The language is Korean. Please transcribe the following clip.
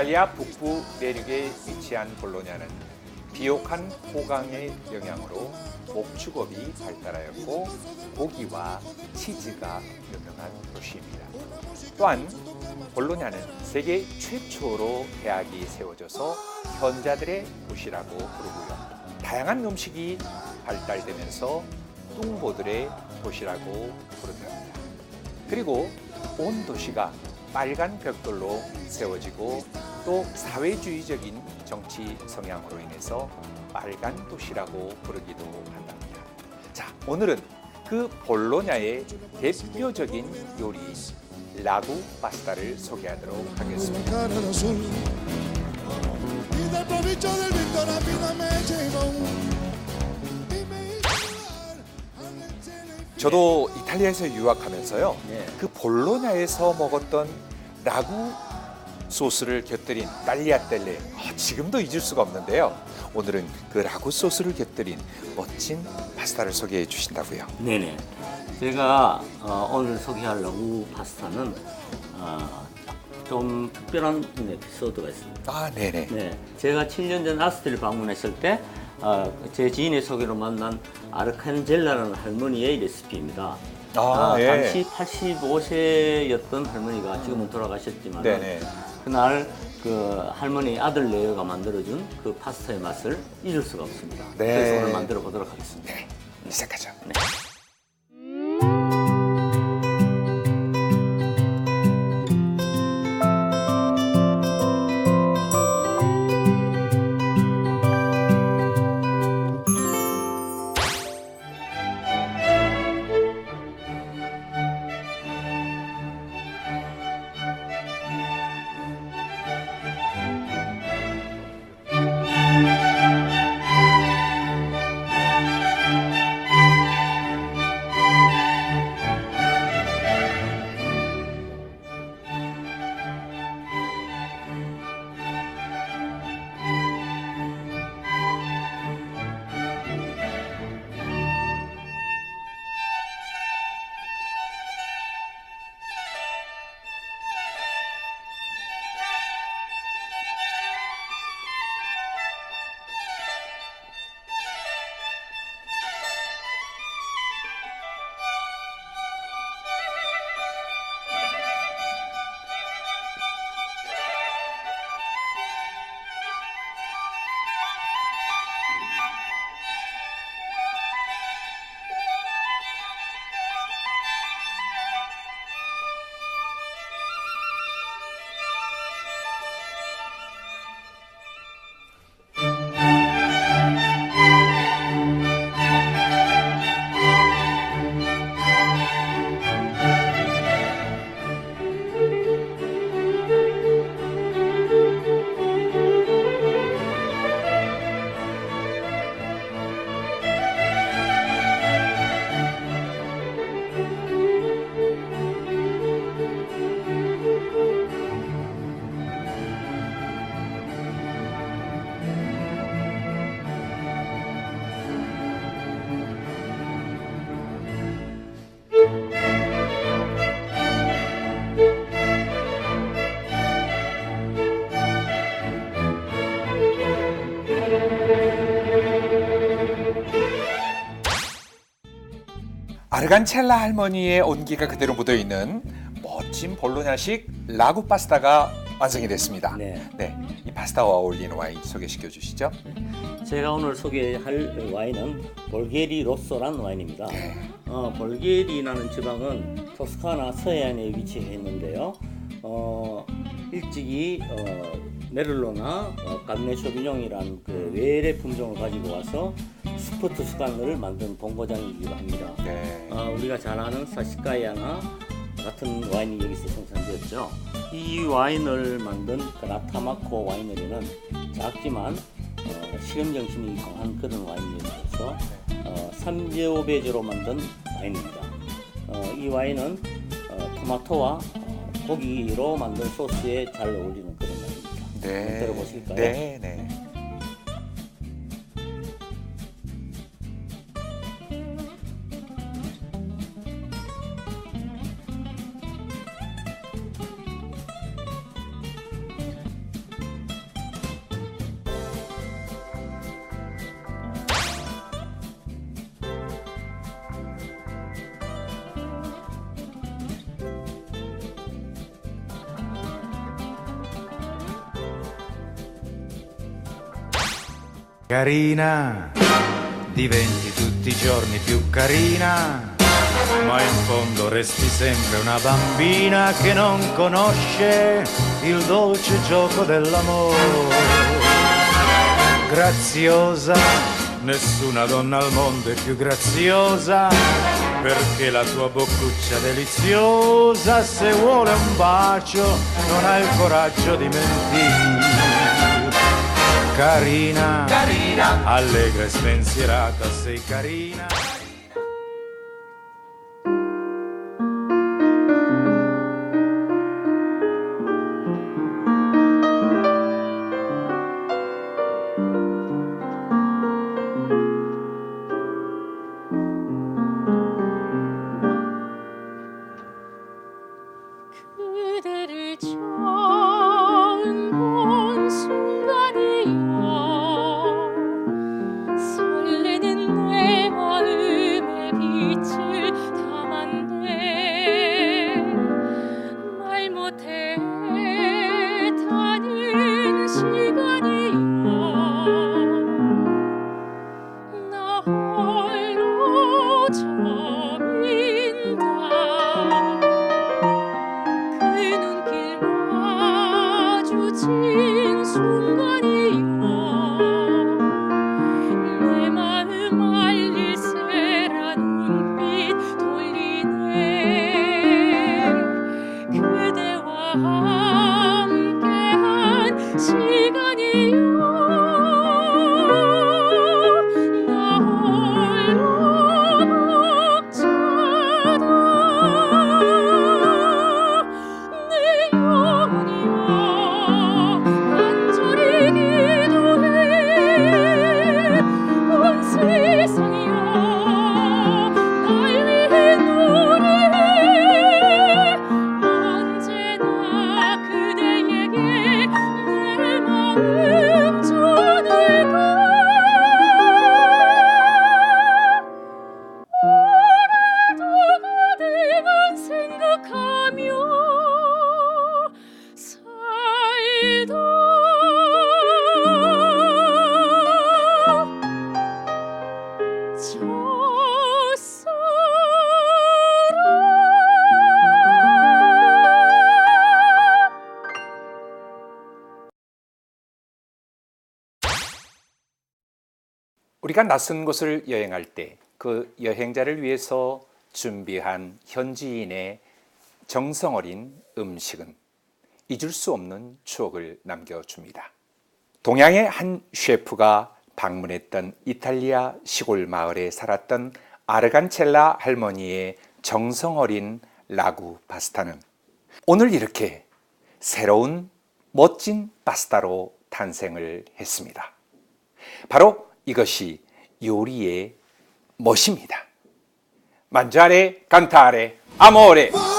이탈리아 북부 내륙에 위치한 볼로냐는 비옥한 호강의 영향으로 목축업이 발달하였고 고기와 치즈가 유명한 도시입니다. 또한 볼로냐는 세계 최초로 대학이 세워져서 현자들의 도시라고 부르고요. 다양한 음식이 발달되면서 뚱보들의 도시라고 부릅니다. 그리고 온 도시가 빨간 벽돌로 세워지고 또 사회주의적인 정치 성향으로 인해서 빨간 도시라고 부르기도 한답니다. 자, 오늘은 그 볼로냐의 대표적인 요리인 라구 파스타를 소개하도록 하겠습니다. 저도 이탈리아에서 유학하면서요. 네. 그 볼로냐에서 먹었던 라구 소스를 곁들인 딸리아텔레 아, 지금도 잊을 수가 없는데요. 오늘은 그 라구 소스를 곁들인 멋진 파스타를 소개해 주신다고요. 네네. 제가 어, 오늘 소개할 러구 파스타는 어, 좀 특별한 에피소드가 있습니다. 아, 네네. 네, 제가 7년 전 아스트를 방문했을 때, 어, 제 지인의 소개로 만난 아르칸젤라라는 할머니의 레시피입니다. 아, 예. 당시 85세였던 할머니가 지금은 돌아가셨지만, 네네. 그날 그 할머니 아들 레어가 만들어준 그 파스타의 맛을 잊을 수가 없습니다. 네. 그래서 오늘 만들어 보도록 하겠습니다. 시작하죠. 네. 아르간첼라 할머니의 온기가 그대로 묻어 있는 멋진 볼로냐식 라구 파스타가 완성이 됐습니다. 네. 네, 이 파스타와 어울리는 와인 소개시켜 주시죠. 제가 오늘 소개할 와인은 볼게리 로쏘란 와인입니다. 네. 어, 볼게리라는 지방은 토스카나 서해안에 위치해 있는데요. 어, 일찍이 어, 메를로나 어, 감네 쇼비뇽이란 그 외래 품종을 가지고 와서 스포트 수간을 만든 본고장이기도 합니다. 네. 어, 우리가 잘 아는 사시카야나 같은 와인이 여기서 생산되었죠. 이 와인을 만든 그 라타마코 와이너리는 작지만 어, 실험 정신이 강한 그런 와인이로서 어, 3제 5배제로 만든 와인입니다. 어, 이 와인은 어, 토마토와 어, 고기로 만든 소스에 잘 어울리는 그런 네. 들어보실까요? 네, 네. Carina, diventi tutti i giorni più carina, ma in fondo resti sempre una bambina che non conosce il dolce gioco dell'amore. Graziosa, nessuna donna al mondo è più graziosa, perché la tua boccuccia deliziosa, se vuole un bacio, non ha il coraggio di mentire. Carina, carina, allegra e spensierata, sei carina. 우리가 낯선 곳을 여행할 때 그 여행자를 위해서 준비한 현지인의 정성 어린 음식은 잊을 수 없는 추억을 남겨줍니다. 동양의 한 셰프가 방문했던 이탈리아 시골 마을에 살았던 아르간첼라 할머니의 정성 어린 라구 파스타는 오늘 이렇게 새로운 멋진 파스타로 탄생을 했습니다. 바로 이것이 요리의 멋입니다. 만자레, 간타레, 아모레.